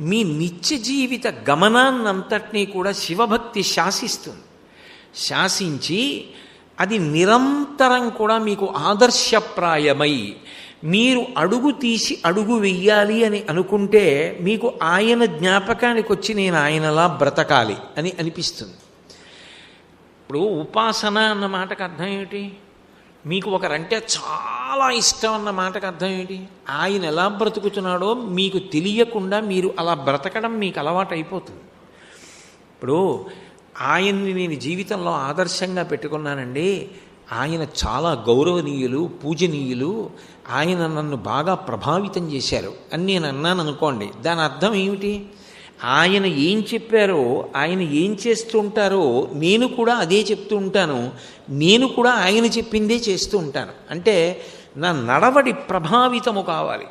మీ నిత్య జీవిత గమనాన్నంతటినీ కూడా శివభక్తి శాసిస్తుంది. శాసించి అది నిరంతరం కూడా మీకు ఆదర్శప్రాయమై మీరు అడుగు తీసి అడుగు వెయ్యాలి అని అనుకుంటే మీకు ఆయన జ్ఞాపకానికి వచ్చి నేను ఆయనలా బ్రతకాలి అని అనిపిస్తుంది. ఇప్పుడు ఉపాసన అన్న మాటకు అర్థం ఏమిటి? మీకు ఒకరంటే చాలా ఇష్టం అన్న మాటకు అర్థం ఏంటి? ఆయన ఎలా బ్రతుకుతున్నాడో మీకు తెలియకుండా మీరు అలా బ్రతకడం మీకు అలవాటు అయిపోతుంది. ఇప్పుడు ఆయన్ని నేను జీవితంలో ఆదర్శంగా పెట్టుకున్నానండి. ఆయన చాలా గౌరవనీయులు పూజనీయులు. ఆయన నన్ను బాగా ప్రభావితం చేశారు అని నేను అన్నాను అనుకోండి దాని అర్థం ఏమిటి? ఆయన ఏం చెప్పారో ఆయన ఏం చేస్తూ ఉంటారో నేను కూడా అదే చెప్తూ ఉంటాను. నేను కూడా ఆయన చెప్పిందే చేస్తూ ఉంటాను. అంటే నా నడవడి ప్రభావితము కావాలి.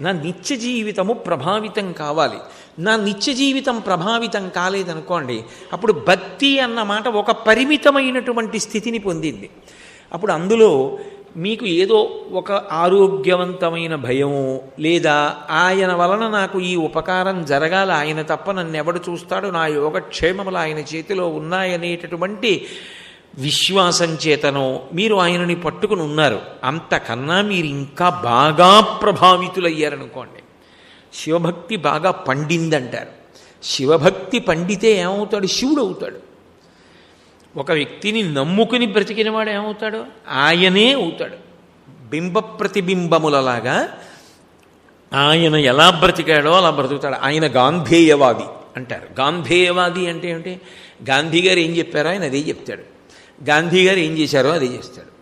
నా నిత్య జీవితము ప్రభావితం కావాలి. నా నిత్య జీవితం ప్రభావితం కాలేదనుకోండి అప్పుడు భక్తి అన్న మాట ఒక పరిమితమైనటువంటి స్థితిని పొందింది. అప్పుడు అందులో మీకు ఏదో ఒక ఆరోగ్యవంతమైన భయము లేదా ఆయన వలన నాకు ఈ ఉపకారం జరగాలి ఆయన తప్ప నన్ను ఎవడు చూస్తాడు నా యోగక్షేమములు ఆయన చేతిలో ఉన్నాయనేటటువంటి విశ్వాసం చేతనో మీరు ఆయనని పట్టుకుని ఉన్నారు. అంతకన్నా మీరు ఇంకా బాగా ప్రభావితులయ్యారనుకోండి. శివభక్తి బాగా పండిందంటారు. శివభక్తి పండితే ఏమవుతాడు? శివుడు అవుతాడు ఒక వ్యక్తిని నమ్ముకుని బ్రతికినవాడు ఏమవుతాడు? ఆయనే అవుతాడు. బింబ ప్రతిబింబములలాగా ఆయన ఎలా బ్రతికాడో అలా బ్రతుకుతాడు. ఆయన గాంధేయవాది అంటారు. గాంధేయవాది అంటే ఏమిటి? గాంధీ గారు ఏం చెప్పారో ఆయన అదే చెప్తాడు. గాంధీ గారు ఏం చేశారో అదే చేస్తాడు.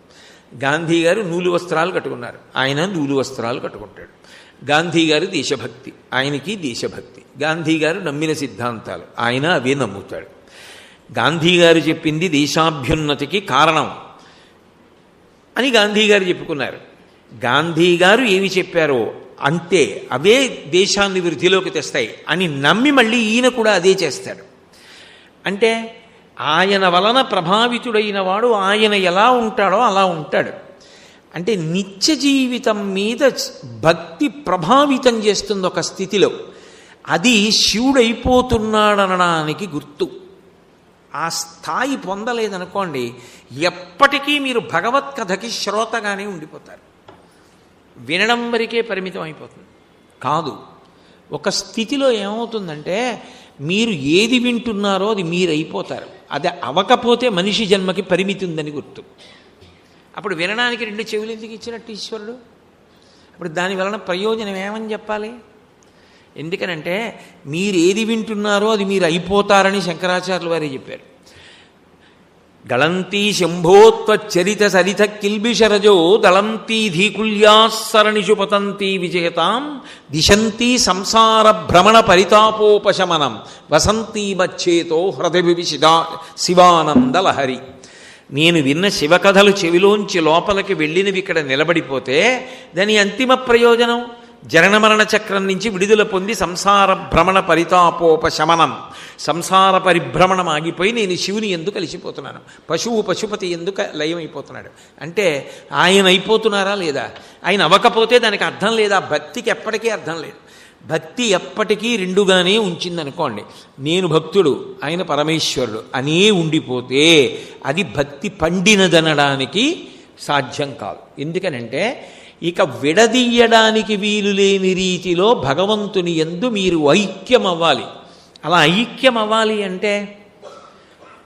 గాంధీ గారు నూలు వస్త్రాలు కట్టుకున్నారు. ఆయన నూలు వస్త్రాలు కట్టుకుంటాడు. గాంధీ గారు దేశభక్తి. ఆయనకి దేశభక్తి. గాంధీ గారు నమ్మిన సిద్ధాంతాలు. ఆయన అవే నమ్ముతాడు. గాంధీ గారు చెప్పింది దేశాభ్యున్నతికి కారణం అని గాంధీ గారు చెప్పుకున్నారు. గాంధీ గారు ఏమి చెప్పారో అంతే అవే దేశాన్ని వృద్ధిలోకి తెస్తాయి అని నమ్మి మళ్ళీ ఈయన కూడా అదే చేస్తాడు. అంటే ఆయన వలన ప్రభావితుడైన వాడు ఆయన ఎలా ఉంటాడో అలా ఉంటాడు. అంటే నిత్య జీవితం మీద భక్తి ప్రభావితం చేస్తుంది ఒక స్థితిలో అది శివుడైపోతున్నాడనడానికి గుర్తు. ఆ స్థాయి పొందలేదనుకోండి ఎప్పటికీ మీరు భగవత్ కథకి శ్రోతగానే ఉండిపోతారు. వినడం వరకే పరిమితం అయిపోతుంది. కాదు ఒక స్థితిలో ఏమవుతుందంటే మీరు ఏది వింటున్నారో అది మీరు అయిపోతారు అది అవకపోతే మనిషి జన్మకి పరిమితి ఉందని గుర్తు. అప్పుడు వినడానికి రెండు చెవులు ఎందుకు ఇచ్చినట్టు ఈశ్వరుడు? అప్పుడు దాని వలన ప్రయోజనం ఏమని చెప్పాలి? ఎందుకనంటే మీరు ఏది వింటున్నారో అది మీరు అయిపోతారని శంకరాచార్యులు వారే చెప్పారు. గళంతీ శంభోత్వచరిత సరిత కిల్బిషరజో దళంతీ ధీకుల్యాసరణిషు పతంతీ విజయతాం దిశంతీ సంసార భ్రమణ పరితాపోపశమనం వసంతీ మచ్చేతో హృదయవిశిదా శివానంద లహరి. నేను విన్న శివకథలు చెవిలోంచి లోపలికి వెళ్ళినవి ఇక్కడ నిలబడిపోతే దాని అంతిమ ప్రయోజనం? జననమరణ చక్రం నుంచి విడుదల పొంది సంసార భ్రమణ పరితాపోపశమనం. సంసార పరిభ్రమణం ఆగిపోయి నేను శివుని ఎందు కలిసిపోతున్నాను. పశువు పశుపతి ఎందుకు లయమైపోతున్నాడు. అంటే ఆయన అయిపోతున్నారా లేదా? ఆయన అవ్వకపోతే దానికి అర్థం లేదా? భక్తికి ఎప్పటికీ అర్థం లేదు. భక్తి ఎప్పటికీ రెండుగానే ఉంచిందనుకోండి. నేను భక్తుడు ఆయన పరమేశ్వరుడు అనే ఉండిపోతే అది భక్తి పండినదనడానికి సాధ్యం కాదు. ఎందుకనంటే ఇక విడదీయడానికి వీలు లేని రీతిలో భగవంతుని ఎందు మీరు ఐక్యం అవ్వాలి అలా ఐక్యం అవ్వాలి అంటే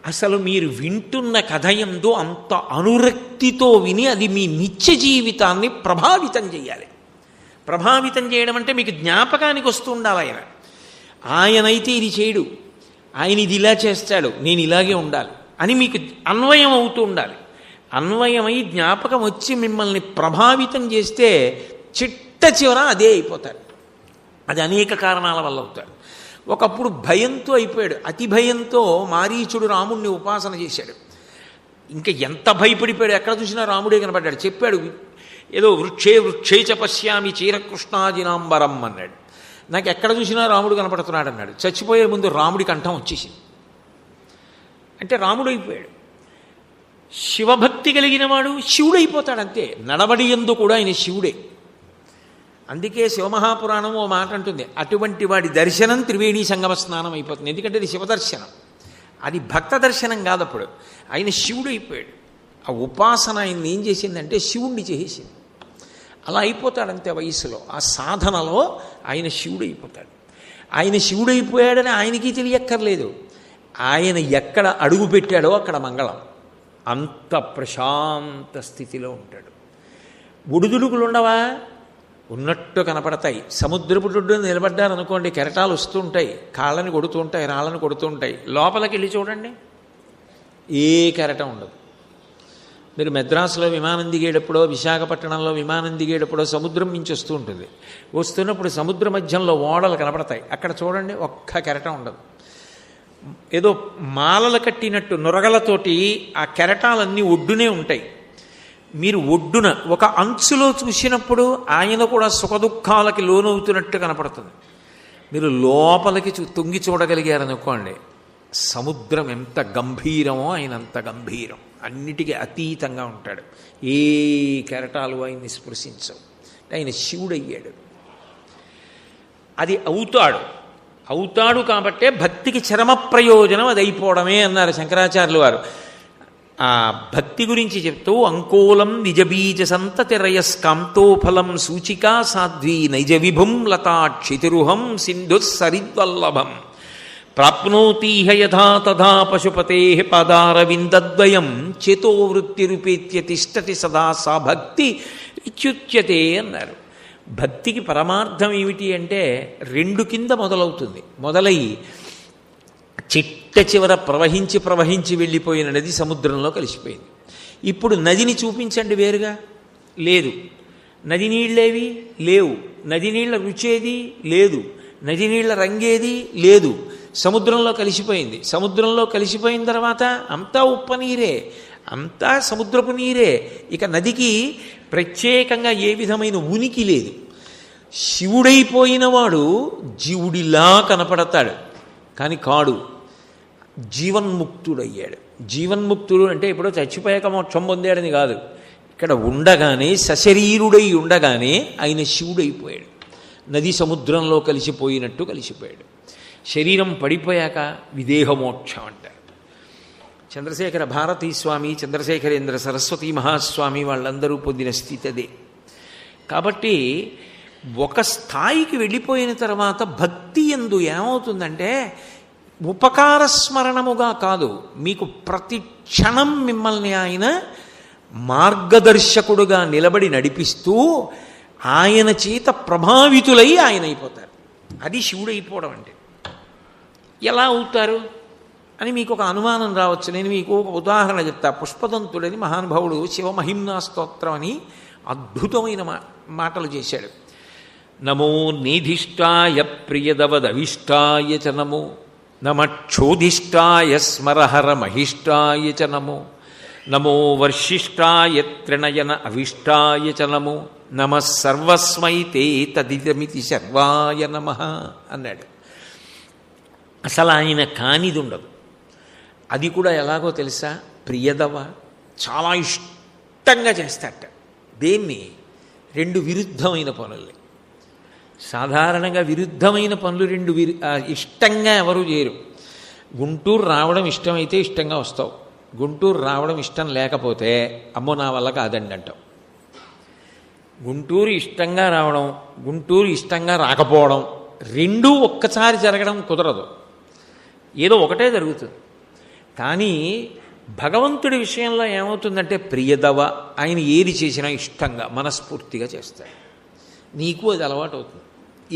అసలు మీరు వింటున్న కథ ఎందు అంత అనురక్తితో విని అది మీ నిత్య జీవితాన్ని ప్రభావితం చేయాలి. ప్రభావితం చేయడం అంటే మీకు జ్ఞాపకానికి వస్తూ ఉండాలి ఆయన. ఆయనైతే ఇది చేయడు. ఆయన ఇది ఇలా చేస్తాడు నేను ఇలాగే ఉండాలి అని మీకు అన్వయం అవుతూ ఉండాలి. అన్వయమై జ్ఞాపకం వచ్చి మిమ్మల్ని ప్రభావితం చేస్తే చిట్ట చివర అదే అయిపోతాడు అది అనేక కారణాల వల్ల అవుతాడు ఒకప్పుడు భయంతో అయిపోయాడు. అతి భయంతో మారీచుడు రాముణ్ణి ఉపాసన చేశాడు. ఇంకా ఎంత భయపడిపోయాడు? ఎక్కడ చూసినా రాముడే కనపడ్డాడు. చెప్పాడు ఏదో వృక్షే వృక్షే చ పశ్యామి చీరకృష్ణాజినాంబరం అన్నాడు. నాకు ఎక్కడ చూసినా రాముడు కనపడుతున్నాడు అన్నాడు చచ్చిపోయే ముందు రాముడి కంఠం వచ్చేసింది. అంటే రాముడు అయిపోయాడు. శివభక్తి కలిగిన వాడు శివుడైపోతాడంతే. నడవడి ఎందు కూడా ఆయన శివుడే. అందుకే శివమహాపురాణం ఓ మాట అంటుంది అటువంటి వాడి దర్శనం త్రివేణి సంగమ స్నానం అయిపోతుంది. ఎందుకంటే అది శివదర్శనం. అది భక్త దర్శనం కాదు అప్పుడు ఆయన శివుడు అయిపోయాడు. ఆ ఉపాసన ఆయన ఏం చేసిందంటే శివుణ్ణి చేసేసింది. అలా అయిపోతాడంతే వయసులో. ఆ సాధనలో ఆయన శివుడు అయిపోతాడు ఆయన శివుడైపోయాడని ఆయనకి తెలియక్కర్లేదు. ఆయన ఎక్కడ అడుగు పెట్టాడో అక్కడ మంగళం. అంత ప్రశాంత స్థితిలో ఉంటాడు. ఒడిదుడుకులు ఉండవా ఉన్నట్టు కనపడతాయి. సముద్రపు ఒడ్డున నిలబడ్డారనుకోండి కెరటాలు వస్తూ ఉంటాయి కాళ్ళని కొడుతూ ఉంటాయి రాళ్ళని కొడుతూ ఉంటాయి లోపలికి వెళ్ళి చూడండి. ఏ కెరటం ఉండదు. మీరు మెద్రాసులో విమానం దిగేటప్పుడో విశాఖపట్నంలో విమానం దిగేటప్పుడో సముద్రం మించి వస్తూ ఉంటుంది. వస్తున్నప్పుడు సముద్ర మధ్యంలో ఓడలు కనపడతాయి. అక్కడ చూడండి ఒక్క కెరటం ఉండదు. ఏదో మాలలు కట్టినట్టు నురగలతోటి ఆ కెరటాలన్నీ ఒడ్డునే ఉంటాయి. మీరు ఒడ్డున ఒక అంచులో చూసినప్పుడు ఆయన కూడా సుఖదుఖాలకి లోనవుతున్నట్టు కనపడుతుంది. మీరు లోపలికి చూ తొంగి చూడగలిగారనుకోండి సముద్రం ఎంత గంభీరమో ఆయన అంత గంభీరం. అన్నిటికీ అతీతంగా ఉంటాడు. ఏ కెరటాలు ఆయన్ని స్పృశించవు. ఆయన శివుడయ్యాడు. అది అవుతాడు. అవుతాడు కాబట్టే భక్తికి చరమ ప్రయోజనం అది అయిపోవడమే అన్నారు శంకరాచార్యులు వారు. ఆ భక్తి గురించి చెప్తూ అంకోలం నిజబీజ సంతతిరయస్కాంతోఫలం సూచికా సాధ్వీ నైజ విభుం లతా క్షితిరుహం సింధు సరిద్వల్లభం. ప్రాప్నోతీహ యథా తథా పశుపతే పాదారవిందద్వయం చేతోవృత్తిరుపేత్య తిష్టతి సదా సా భక్తి ఇచ్యుచ్యతే అన్నారు. భక్తికి పరమార్థం ఏమిటి అంటే రెండు కింద మొదలవుతుంది. మొదలై చిట్ట చివర ప్రవహించి ప్రవహించి వెళ్ళిపోయిన నది సముద్రంలో కలిసిపోయింది. ఇప్పుడు నదిని చూపించండి వేరుగా. లేదు. నది నీళ్ళేవి? లేవు. నది నీళ్ళ రుచేది? లేదు. నది నీళ్ళ రంగేది? లేదు. సముద్రంలో కలిసిపోయింది. సముద్రంలో కలిసిపోయిన తర్వాత అంతా ఉప్ప నీరే. అంతా సముద్రపు నీరే. ఇక నదికి ప్రత్యేకంగా ఏ విధమైన ఉనికి లేదు. శివుడైపోయిన వాడు జీవుడిలా కనపడతాడు. కానీ కాడు. జీవన్ముక్తుడయ్యాడు. జీవన్ముక్తుడు అంటే ఇప్పుడు చచ్చిపోయాక మోక్షం పొందాడని కాదు. ఇక్కడ ఉండగానే సశరీరుడై ఉండగానే ఆయన శివుడైపోయాడు. నది సముద్రంలో కలిసిపోయినట్టు కలిసిపోయాడు. శరీరం పడిపోయాక విదేహమోక్షం అంటారు. చంద్రశేఖర భారతీ స్వామి చంద్రశేఖరేంద్ర సరస్వతి మహాస్వామి వాళ్ళందరూ పొందిన స్థితి అదే. కాబట్టి ఒక స్థాయికి వెళ్ళిపోయిన తర్వాత భక్తి ఎందు ఏమవుతుందంటే ఉపకార స్మరణముగా కాదు మీకు ప్రతి క్షణం మిమ్మల్ని ఆయన మార్గదర్శకుడుగా నిలబడి నడిపిస్తూ ఆయన చేత ప్రభావితులై ఆయన అయిపోతారు. అది శివుడు అయిపోవడం అంటే. ఎలా అవుతారు? అని మీకు ఒక అనుమానం రావచ్చు. నేను మీకు ఒక ఉదాహరణ చెప్తా. పుష్పదంతుడని మహానుభావుడు శివమహిమ్నా స్తోత్రం అని అద్భుతమైన మా మాటలు చేశాడు. నమో నిధిష్టాయ ప్రియదవదవిష్టాయ చ నమో నమక్షోధిష్టాయ స్మరహర మహిష్టాయ చ నమో నమో వర్షిష్టాయ త్రిణయన అవిష్టాయ చ నమో నమ సర్వస్మై తే తదిదమితి సర్వాయ నమ అన్నాడు. అసలు ఆయన కానిది ఉండదు అది కూడా ఎలాగో తెలుసా? ప్రియదవ చాలా ఇష్టంగా చేస్తాట దేన్ని? రెండు విరుద్ధమైన పనుల్ని. సాధారణంగా విరుద్ధమైన పనులు రెండు విరు ఇష్టంగా ఎవరు చేయరు. గుంటూరు రావడం ఇష్టమైతే ఇష్టంగా వస్తావు. గుంటూరు రావడం ఇష్టం లేకపోతే అమ్మో నా వల్ల కాదండి అంటావు. గుంటూరు ఇష్టంగా రావడం గుంటూరు ఇష్టంగా రాకపోవడం రెండూ ఒక్కసారి జరగడం కుదరదు. ఏదో ఒకటే జరుగుతుంది. కానీ భగవంతుడి విషయంలో ఏమవుతుందంటే ప్రియదవ ఆయన ఏది చేసినా ఇష్టంగా మనస్ఫూర్తిగా చేస్తాడు. నీకు అది అలవాటు అవుతుంది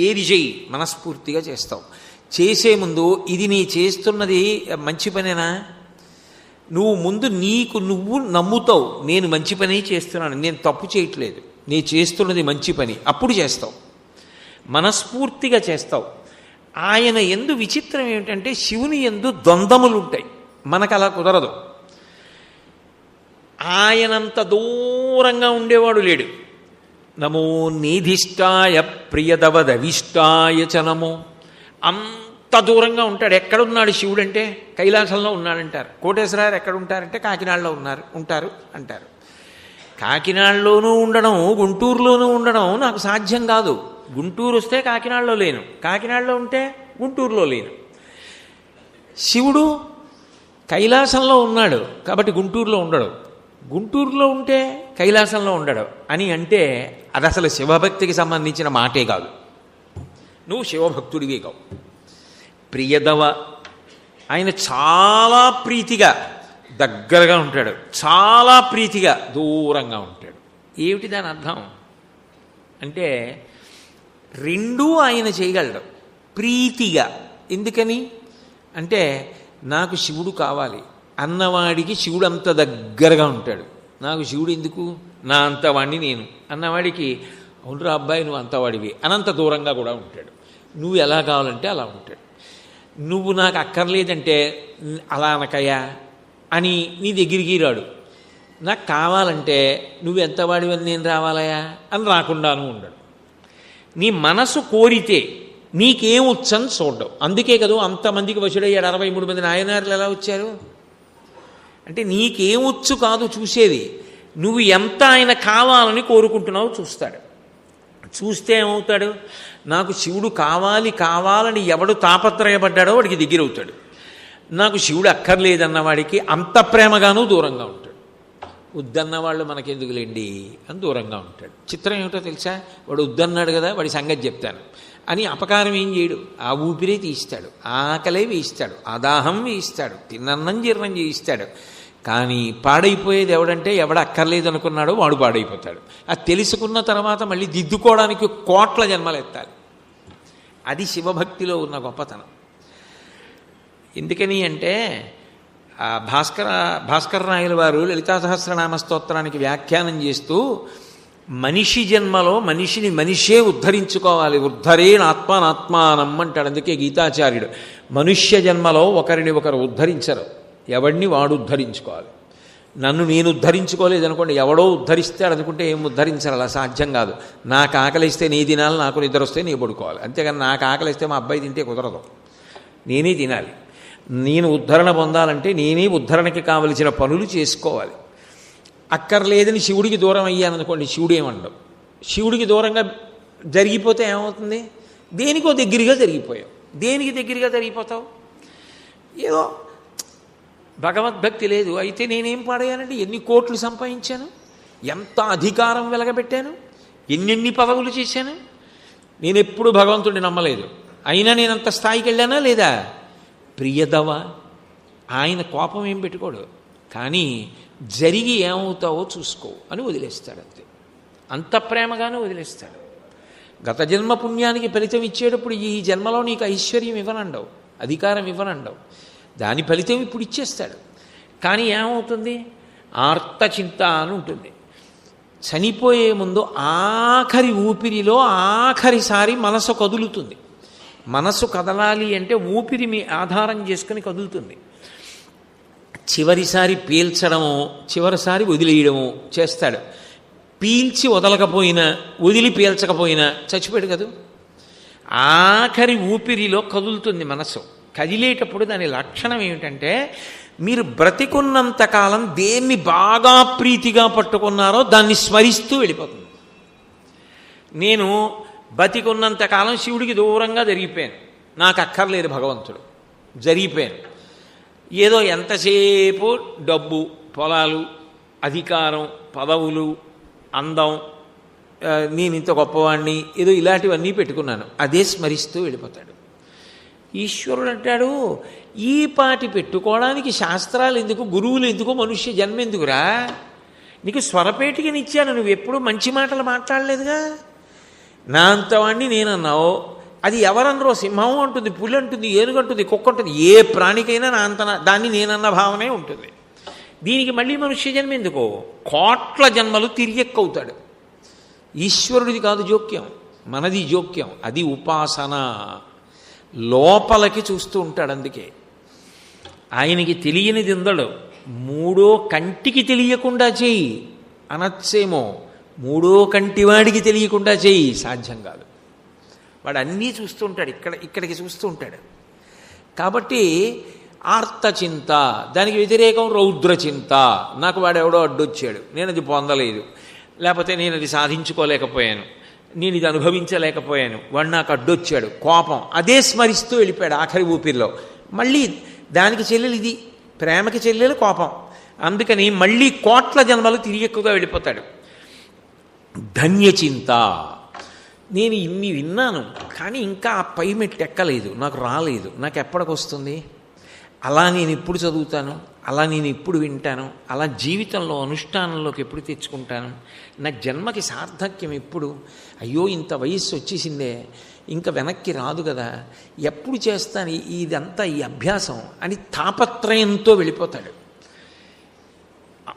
ఏది చేయి మనస్ఫూర్తిగా చేస్తావు. చేసే ముందు ఇది నీ చేస్తున్నది మంచి పనేనా? నువ్వు ముందు నీకు నువ్వు నమ్ముతావు నేను మంచి పని చేస్తున్నాను నేను తప్పు చేయట్లేదు నేను చేస్తున్నది మంచి పని అప్పుడు చేస్తావు. మనస్ఫూర్తిగా చేస్తావు. ఆయన ఎందు విచిత్రం ఏమిటంటే శివుని ఎందు ద్వంద్వములు ఉంటాయి మనకు అలా కుదరదు. ఆయనంత దూరంగా ఉండేవాడు లేడు. నమో నీధిష్టాయ ప్రియదవదవిష్టాయ చ నమో. అంత దూరంగా ఉంటాడు. ఎక్కడున్నాడు శివుడు అంటే కైలాసంలో ఉన్నాడంటారు. కోటేశ్వరారు ఎక్కడ ఉంటారంటే కాకినాడలో ఉన్నారు ఉంటారు అంటారు. కాకినాడలోనూ ఉండడం గుంటూరులోనూ ఉండడం నాకు సాధ్యం కాదు. గుంటూరు వస్తే కాకినాడలో లేను. కాకినాడలో ఉంటే గుంటూరులో లేను. శివుడు కైలాసంలో ఉన్నాడు. కాబట్టి గుంటూరులో ఉండడు. గుంటూరులో ఉంటే కైలాసంలో ఉండడు. అని అంటే అది అసలు శివభక్తికి సంబంధించిన మాటే కాదు. నువ్వు శివభక్తుడివే కావు. ప్రియదవ ఆయన చాలా ప్రీతిగా దగ్గరగా ఉంటాడు. చాలా ప్రీతిగా దూరంగా ఉంటాడు. ఏమిటి దాని అర్థం? అంటే రెండూ ఆయన చేయగలడు ప్రీతిగా. ఎందుకని? అంటే నాకు శివుడు కావాలి. అన్నవాడికి శివుడు అంత దగ్గరగా ఉంటాడు. నాకు శివుడు ఎందుకు? నా అంతవాణ్ణి నేను. అన్నవాడికి అవునురా అబ్బాయి నువ్వు అంతవాడివి. అనంత దూరంగా కూడా ఉంటాడు. నువ్వు ఎలా కావాలంటే అలా ఉంటాడు. నువ్వు నాకు అక్కర్లేదంటే అలా అనకయ్యా అని నీ దగ్గరికి రాడు. నాకు కావాలంటే నువ్వు ఎంత అని నేను రావాలయా అని రాకుండాను ఉండడు. నీ మనసు కోరితే నీకేం వచ్చని చూడడం. అందుకే కదా అంతమందికి వశుడయ్యాడు. అరవై మూడు మంది నాయనారులు ఎలా వచ్చారు? అంటే నీకేమొచ్చు కాదు చూసేది. నువ్వు ఎంత ఆయన కావాలని కోరుకుంటున్నావు చూస్తాడు. చూస్తే ఏమవుతాడు? నాకు శివుడు కావాలి కావాలని ఎవడు తాపత్రయపడ్డాడో వాడికి దగ్గరవుతాడు. నాకు శివుడు అక్కర్లేదన్న వాడికి అంత ప్రేమగానూ దూరంగా ఉంటాడు. వద్దన్న వాళ్ళు మనకెందుకులేండి? అని దూరంగా ఉంటాడు. చిత్రం ఏమిటో తెలుసా? వాడు వద్దన్నాడు కదా వాడి సంగతి చెప్తాను. అని అపకారం ఏం చేయడు. ఆ ఊపిరే తీయిస్తాడు. ఆకలే వేయిస్తాడు. అదాహం వేయిస్తాడు. తిన్నన్నం జీర్ణం చేయిస్తాడు. కానీ పాడైపోయేది ఎవడంటే ఎవడ అక్కర్లేదు అనుకున్నాడో వాడు పాడైపోతాడు. అది తెలుసుకున్న తర్వాత మళ్ళీ దిద్దుకోవడానికి కోట్ల జన్మలు ఎత్తాలి. అది శివభక్తిలో ఉన్న గొప్పతనం. ఎందుకని అంటే ఆ భాస్కర భాస్కర నాయుల వారు లలితా సహస్రనామ స్తోత్రానికి వ్యాఖ్యానం చేస్తూ మనిషి జన్మలో మనిషిని మనిషే ఉద్ధరించుకోవాలి. ఉద్ధరేనాత్మానాత్మానం అంటాడు. అందుకే గీతాచార్యుడు మనుష్య జన్మలో ఒకరిని ఒకరు ఉద్ధరించరు. ఎవడిని వాడు ఉద్ధరించుకోవాలి. నన్ను నేను ఉద్ధరించుకోలేదు అనుకోండి ఎవడో ఉద్ధరిస్తాడు అనుకుంటే ఏం ఉద్ధరించాలి అలా సాధ్యం కాదు. నాకు ఆకలిస్తే నీ తినాలి నాకు నిద్ర వస్తే నీ పడుకోవాలి. అంతేగాని నాకు ఆకలిస్తే మా అబ్బాయి తింటే కుదరదు. నేనే తినాలి. నేను ఉద్ధరణ పొందాలంటే నేనే ఉద్ధరణకి కావలసిన పనులు చేసుకోవాలి. అక్కర్లేదని శివుడికి దూరం అయ్యాననుకోండి శివుడు ఏమండవు శివుడికి దూరంగా జరిగిపోతే ఏమవుతుంది? దేనికో దగ్గరగా జరిగిపోయావు దేనికి దగ్గరగా జరిగిపోతావు? ఏదో భగవద్భక్తి లేదు. అయితే నేనేం పాడేయాలండి ఎన్ని కోట్లు సంపాదించాను? ఎంత అధికారం వెలగబెట్టాను? ఎన్నెన్ని పదవులు చేశాను? నేను ఎప్పుడు భగవంతుడిని నమ్మలేదు. అయినా నేను అంత స్థాయికి వెళ్ళానా లేదా? ప్రియదవ ఆయన కోపం ఏం పెట్టుకోడు. కానీ జరిగి ఏమవుతావో చూసుకో అని వదిలేస్తాడు అంతే. అంత ప్రేమగానే వదిలేస్తాడు. గత జన్మ పుణ్యానికి ఫలితం ఇచ్చేటప్పుడు ఈ జన్మలో నీకు ఐశ్వర్యం ఇవ్వనండవు అధికారం ఇవ్వనండవు. దాని ఫలితం ఇప్పుడు ఇచ్చేస్తాడు. కానీ ఏమవుతుంది? ఆర్తచింత అని ఉంటుంది. చనిపోయే ముందు ఆఖరి ఊపిరిలో ఆఖరిసారి మనసు కదులుతుంది. మనసు కదలాలి అంటే ఊపిరి మీ ఆధారం చేసుకుని కదులుతుంది. చివరిసారి పీల్చడము చివరిసారి వదిలేయడము చేస్తాడు. పీల్చి వదలకపోయినా వదిలి పీల్చకపోయినా చచ్చిపోయాడు కదూ? ఆఖరి ఊపిరిలో కదులుతుంది మనసు. కదిలేటప్పుడు దాని లక్షణం ఏమిటంటే మీరు బ్రతికున్నంతకాలం దేన్ని బాగా ప్రీతిగా పట్టుకున్నారో దాన్ని స్మరిస్తూ వెళ్ళిపోతుంది. నేను బతికున్నంతకాలం శివుడికి దూరంగా జరిగిపోయాను. నాకు అక్కర్లేదు భగవంతుడు. జరిగిపోయాను. ఏదో ఎంతసేపు డబ్బు పొలాలు అధికారం పదవులు అందం నేను ఇంత గొప్పవాడిని ఏదో ఇలాంటివన్నీ పెట్టుకున్నాను. అదే స్మరిస్తూ వెళ్ళిపోతాడు. ఈశ్వరుడు అంటాడు ఈ పాటి పెట్టుకోవడానికి శాస్త్రాలు ఎందుకు గురువులు ఎందుకు మనుష్య జన్మ ఎందుకురా? నీకు స్వరపేటికనిచ్చాను నువ్వు ఎప్పుడు మంచి మాటలు మాట్లాడలేదుగా? నా అంతవాణ్ణి నేనన్నావు అది ఎవరన్నరో సింహం అంటుంది పులి అంటుంది ఏనుగు అంటుంది కుక్క ఉంటుంది ఏ ప్రాణికైనా నా అంత దాన్ని నేనన్న భావనే ఉంటుంది. దీనికి మళ్ళీ మనుష్య జన్మ ఎందుకో? కోట్ల జన్మలు తిరియక్కవుతాడు ఈశ్వరుడిది కాదు జోక్యం మనది జోక్యం అది ఉపాసన. లోపలికి చూస్తూ ఉంటాడు అందుకే. ఆయనకి తెలియనిది ఉందడు మూడో కంటికి తెలియకుండా చేయి అనొచ్చేమో మూడో కంటివాడికి తెలియకుండా చేయి సాధ్యం కాదు. వాడు అన్నీ చూస్తూ ఉంటాడు ఇక్కడ ఇక్కడికి చూస్తూ ఉంటాడు. కాబట్టి ఆర్తచింత దానికి వ్యతిరేకం రౌద్రచింత నాకు వాడు ఎవడో అడ్డొచ్చాడు. నేను అది పొందలేదు. లేకపోతే నేను అది సాధించుకోలేకపోయాను. నేను ఇది అనుభవించలేకపోయాను. వాడు నాకు అడ్డొచ్చాడు. కోపం. అదే స్మరిస్తూ వెళ్ళిపోయాడు ఆఖరి ఊపిరిలో. మళ్ళీ దానికి చెల్లెలు ఇది. ప్రేమకి చెల్లెలు కోపం. అందుకని మళ్ళీ కోట్ల జన్మలు తిరిగి ఎక్కువగా వెళ్ళిపోతాడు. ధన్యచింత. నేను ఇన్ని విన్నాను కానీ ఇంకా ఆ పై మెట్టు ఎక్కలేదు నాకు రాలేదు. నాకు ఎప్పటికొస్తుంది? అలా నేను ఎప్పుడు చదువుతాను? అలా నేను ఎప్పుడు వింటాను? అలా జీవితంలో అనుష్ఠానంలోకి ఎప్పుడు తెచ్చుకుంటాను? నా జన్మకి సార్థక్యం ఎప్పుడు? అయ్యో ఇంత వయస్సు వచ్చేసిందే. ఇంకా వెనక్కి రాదు కదా. ఎప్పుడు చేస్తాను? ఇదంతా ఈ అభ్యాసం అని తాపత్రయంతో వెళ్ళిపోతాడు.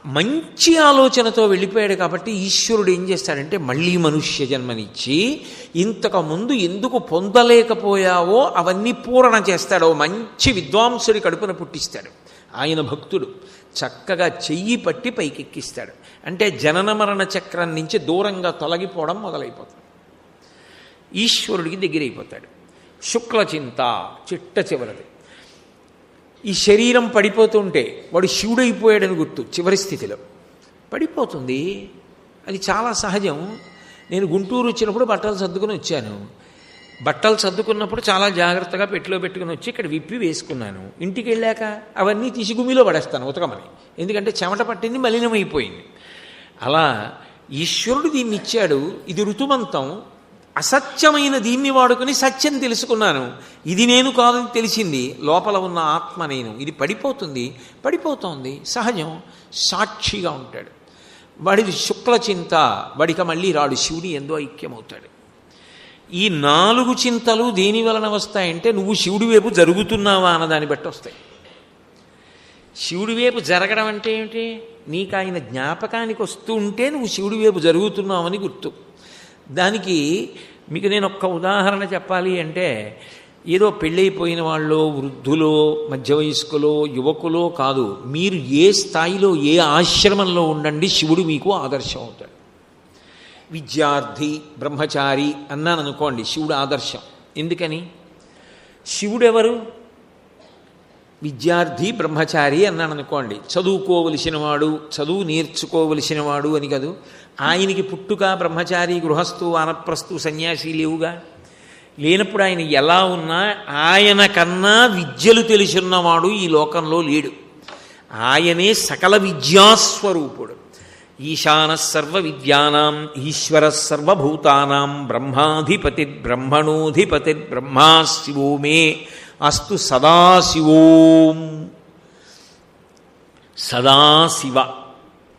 మంచి ఆలోచనతో వెళ్ళిపోయాడు కాబట్టి ఈశ్వరుడు ఏం చేస్తాడంటే మళ్ళీ మనుష్య జన్మనిచ్చి ఇంతకు ముందు ఎందుకు పొందలేకపోయావో అవన్నీ పూరణ చేస్తాడో. మంచి విద్వాంసుడి కడుపున పుట్టిస్తాడు. ఆయన భక్తుడు చక్కగా చెయ్యి పట్టి పైకెక్కిస్తాడు. అంటే జనన మరణ చక్రం నుంచి దూరంగా తొలగిపోవడం మొదలైపోతుంది. ఈశ్వరుడికి దగ్గరైపోతాడు. శుక్లచింత చిట్ట చివరది. ఈ శరీరం పడిపోతుంటే వాడు శివుడైపోయాడని గుర్తు చివరి స్థితిలో. పడిపోతుంది. అది చాలా సహజం. నేను గుంటూరు వచ్చినప్పుడు బట్టలు సర్దుకుని వచ్చాను. బట్టలు సర్దుకున్నప్పుడు చాలా జాగ్రత్తగా పెట్టిలో పెట్టుకుని వచ్చి ఇక్కడ విప్పి వేసుకున్నాను. ఇంటికి వెళ్ళాక అవన్నీ తీసి గుమిలో పడేస్తాను ఉతకమని. ఎందుకంటే చెమట పట్టింది మలినమైపోయింది. అలా ఈశ్వరుడు దీన్ని ఇచ్చాడు. ఇది ఋతుమంతం. అసత్యమైన దీన్ని వాడుకుని సత్యం తెలుసుకున్నాను. ఇది నేను కాదని తెలిసింది. లోపల ఉన్న ఆత్మ నేను. ఇది పడిపోతుంది. పడిపోతోంది. సహజం. సాక్షిగా ఉంటాడు. వాడిది శుక్ల చింత. వాడిక మళ్ళీ రాడు. శివుని ఎందో ఐక్యమవుతాడు. ఈ నాలుగు చింతలు దేని వలన వస్తాయంటే నువ్వు శివుడి వైపు జరుగుతున్నావా అన్నదాన్ని బట్టి వస్తాయి. శివుడి వైపు జరగడం అంటే ఏమిటి? నీకు ఆయన జ్ఞాపకానికి వస్తూ ఉంటే నువ్వు శివుడి వైపు జరుగుతున్నావని గుర్తు. దానికి మీకు నేను ఒక్క ఉదాహరణ చెప్పాలి అంటే ఏదో పెళ్ళైపోయిన వాళ్ళు వృద్ధులో మధ్య వయస్కులో యువకులో కాదు మీరు ఏ స్థాయిలో ఏ ఆశ్రమంలో ఉండండి శివుడు మీకు ఆదర్శం అవుతాడు విద్యార్థి బ్రహ్మచారి అన్నాను అనుకోండి శివుడు ఆదర్శం. ఎందుకని? శివుడు ఎవరు విద్యార్థి బ్రహ్మచారి అన్నాను అనుకోండి చదువుకోవలసిన వాడు చదువు నేర్చుకోవలసిన వాడు అని కదూ. ఆయనకి పుట్టుక బ్రహ్మచారి గృహస్థు వానప్రస్థు సన్యాసి లేవుగా? లేనప్పుడు ఆయన ఎలా ఉన్నా ఆయన కన్నా విద్యలు తెలిసిన్నవాడు ఈ లోకంలో లేడు. ఆయనే సకల విద్యాస్వరూపుడు. ఈశాన సర్వ విద్యానాం ఈశ్వర సర్వభూతానాం బ్రహ్మాధిపతి బ్రహ్మణోధిపతి బ్రహ్మా శివోమే అస్తు సదాశివోం. సదాశివ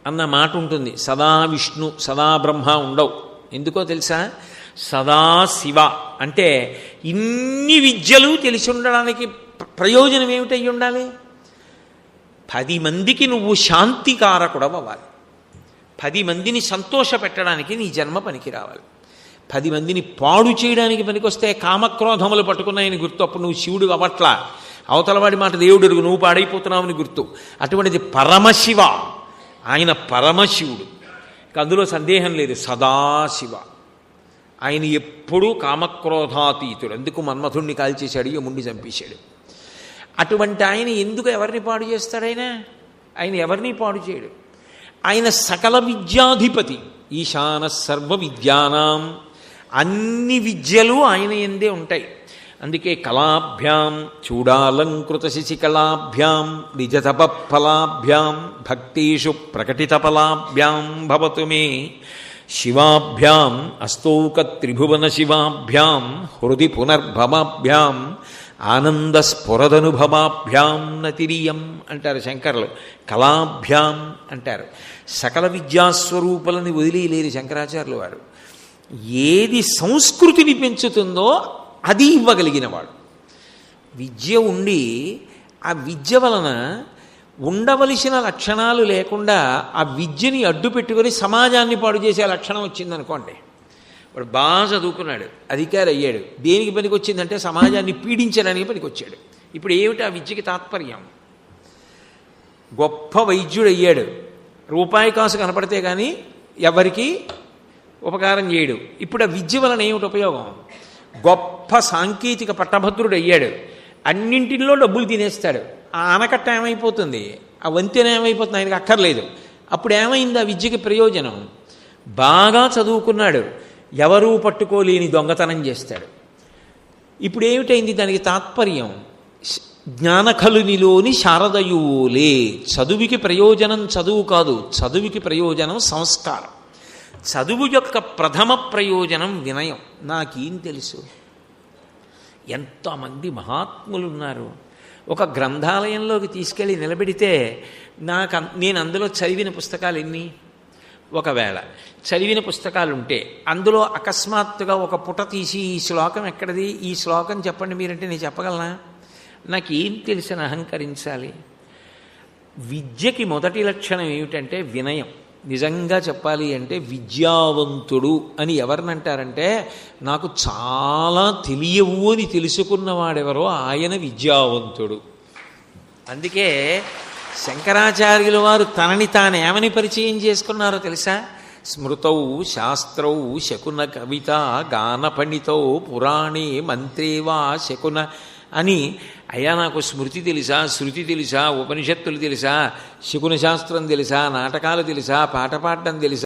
అన్న మాట ఉంటుంది. సదా విష్ణు సదా బ్రహ్మ ఉండవు. ఎందుకో తెలుసా? సదాశివ అంటే ఇన్ని విద్యలు తెలిసి ఉండడానికి ప్ర- ప్రయోజనం ఏమిటై ఉండాలి? పది మందికి నువ్వు శాంతికారకుడవ్వాలి పది మందిని సంతోష పెట్టడానికి నీ జన్మ పనికి రావాలి పది మందిని పాడు చేయడానికి పనికొస్తే కామక్రోధములు పట్టుకున్నాయని గుర్తు. అప్పుడు నువ్వు శివుడు అవట్లా అవతలవాడి మాట దేవుడు ఎరుగు, నువ్వు పాడైపోతున్నావని గుర్తు. అటువంటిది పరమశివ. ఆయన పరమశివుడు. అందులో సందేహం లేదు. సదాశివ. ఆయన ఎప్పుడూ కామక్రోధాతీతుడు. అందుకు మన్మథుణ్ణి కాల్చేశాడు యముణ్ణి చంపేశాడు. అటువంటి ఆయన ఎందుకు ఎవరిని పాడు చేస్తాడైనా ఆయన? ఆయన ఎవరిని పాడు చేయడు? ఆయన సకల విద్యాధిపతి. ఈశాన సర్వ విద్యానాం అన్ని విద్యలు ఆయన ఎందే ఉంటాయి. అందుకే కళాభ్యాం చూడాలంకృత శిశికళాభ్యాం నిజతప ఫలాభ్యాం భక్తీషు భవతు మే. శివాభ్యాం అస్తౌక త్రిభువన శివాభ్యాం హృది పునర్భవాభ్యాం ఆనంద స్ఫురదనుభవాభ్యాం నతిరియం అంటారు శంకర్లు. కళాభ్యాం అంటారు. సకల విద్యాస్వరూపులని వదిలేయలేరు శంకరాచార్యులు వారు. ఏది సంస్కృతిని పెంచుతుందో అది ఇవ్వగలిగినవాడు. విద్య ఉండి ఆ విద్య వలన ఉండవలసిన లక్షణాలు లేకుండా ఆ విద్యని అడ్డు పెట్టుకొని సమాజాన్ని పాడు చేసే లక్షణం వచ్చిందనుకోండి. వాడు బాగా చదువుకున్నాడు అధికారి అయ్యాడు. దేనికి పనికి వచ్చిందంటే సమాజాన్ని పీడించడానికి పనికి వచ్చాడు ఇప్పుడు ఏమిటి ఆ విద్యకి తాత్పర్యం? గొప్ప వైద్యుడు అయ్యాడు. రూపాయి కాసు కనపడితే కానీ ఎవరికి? ఉపకారం చేయడు. ఇప్పుడు ఆ విద్య వలన ఏమిటి ఉపయోగం? గొప్ప సాంకేతిక పట్టభద్రుడు అయ్యాడు. అన్నింటిలో డబ్బులు తినేస్తాడు. ఆ ఆనకట్ట ఏమైపోతుంది? ఆ వంతెన ఏమైపోతుంది? ఆయనకు అక్కర్లేదు. అప్పుడు ఏమైంది? ఆ విద్యకి ప్రయోజనం? బాగా చదువుకున్నాడు. ఎవరూ పట్టుకోలేని దొంగతనం చేస్తాడు. ఇప్పుడు ఏమిటైంది? దానికి తాత్పర్యం. జ్ఞానఖలునిలోని శారదయులే చదువుకి ప్రయోజనం చదువు కాదు. చదువుకి ప్రయోజనం సంస్కారం. చదువు యొక్క ప్రథమ ప్రయోజనం వినయం. నాకేం తెలుసు? ఎంతోమంది మహాత్ములు ఉన్నారు ఒక గ్రంథాలయంలోకి తీసుకెళ్ళి నిలబెడితే నాకు నేను అందులో చదివిన పుస్తకాలు ఎన్ని ఒకవేళ చదివిన పుస్తకాలు ఉంటే అందులో అకస్మాత్తుగా ఒక పుట తీసి ఈ శ్లోకం ఎక్కడిది? ఈ శ్లోకం చెప్పండి మీరంటే నేను చెప్పగలనా? నాకేం తెలిసిన అహంకరించాలి? విద్యకి మొదటి లక్షణం ఏమిటంటే వినయం. నిజంగా చెప్పాలి అంటే విద్యావంతుడు అని ఎవరినంటారంటే నాకు చాలా తెలియవు అని తెలుసుకున్నవాడెవరో ఆయన విద్యావంతుడు. అందుకే శంకరాచార్యుల వారు తనని తాను ఏమని పరిచయం చేసుకున్నారో తెలుసా? స్మృతౌ శాస్త్రౌ శకున కవిత గాన పండితౌ పురాణే మంత్రేవా శకున అని అయ్యా నాకు స్మృతి తెలుసా శృతి తెలుసా ఉపనిషత్తులు తెలుసా శకున శాస్త్రం తెలుసా నాటకాలు తెలుసా పాట పాడడం తెలుసా